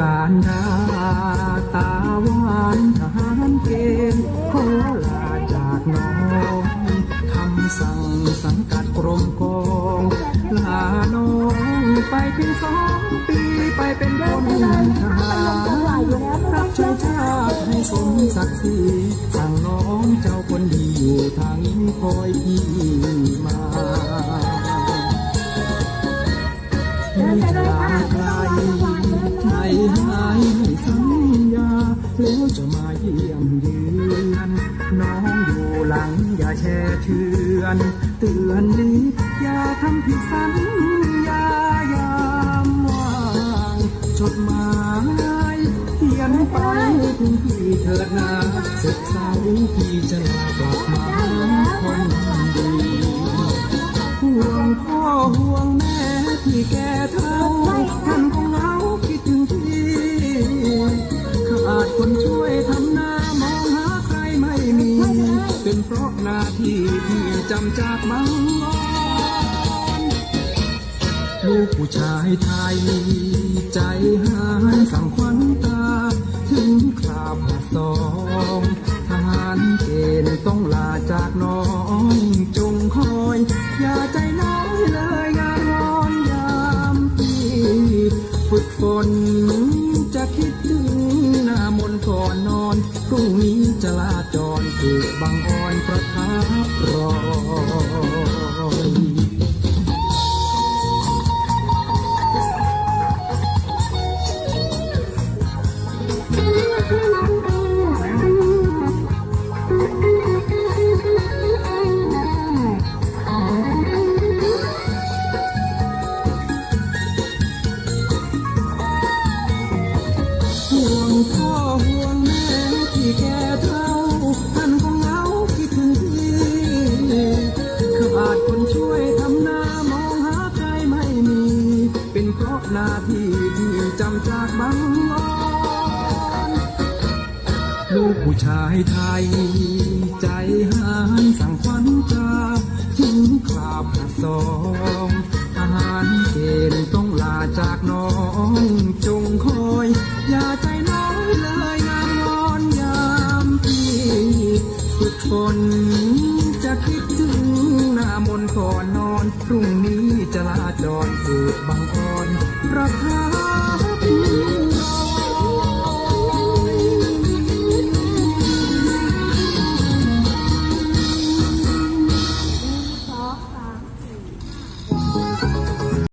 การดาตาหวานทหารเกณฑ์ขอลาจากน้องคำสั่งสังกัดกรมกองลาน้องไปเพียงสองปีไปเป็นพลทหารรับใช้ชาติให้สมศักดิ์ศรีสั่งน้องเจ้าคนดีอยู่ทางนี้คอยพี่มา แล้วจะมาเยี่ยมเยือนน้องอยู่หลังอย่าแช่เชือนเตือนนี้อย่าทำผิดสัญญายามว่างจดหมายเขียนไปถึงพี่เถิดนาสุดเสาร์พี่จะลา เป็นเพราะหน้าที่ที่จำจากมังงอนลูกผู้ชายไทย ใจหายสังควันตา ถึงคราบสองทหารเกณฑ์ต้องลาจากน้องจงคอย อย่าใจน้อยเลยงาร้อนยามพี่ฝึกฝนจะคิดถึงหน้ามนต์ก่อนนอนพรุ่งนี้ จะลาจรถูกบังอ่อนประทับรอ หน้าที่ที่จำจากบังงอนลูกผู้ชายไทย ใจหายสั่งควันตาถึงคราบหัดสองทหารเกณฑ์ต้องลาจากน้อง จงคอย อย่าใจน้อยเลยงามงอนยามพี่ฝึกฝน ก่อนนอน พรุ่งนี้จะลาจรสู่บางอ่อนประทั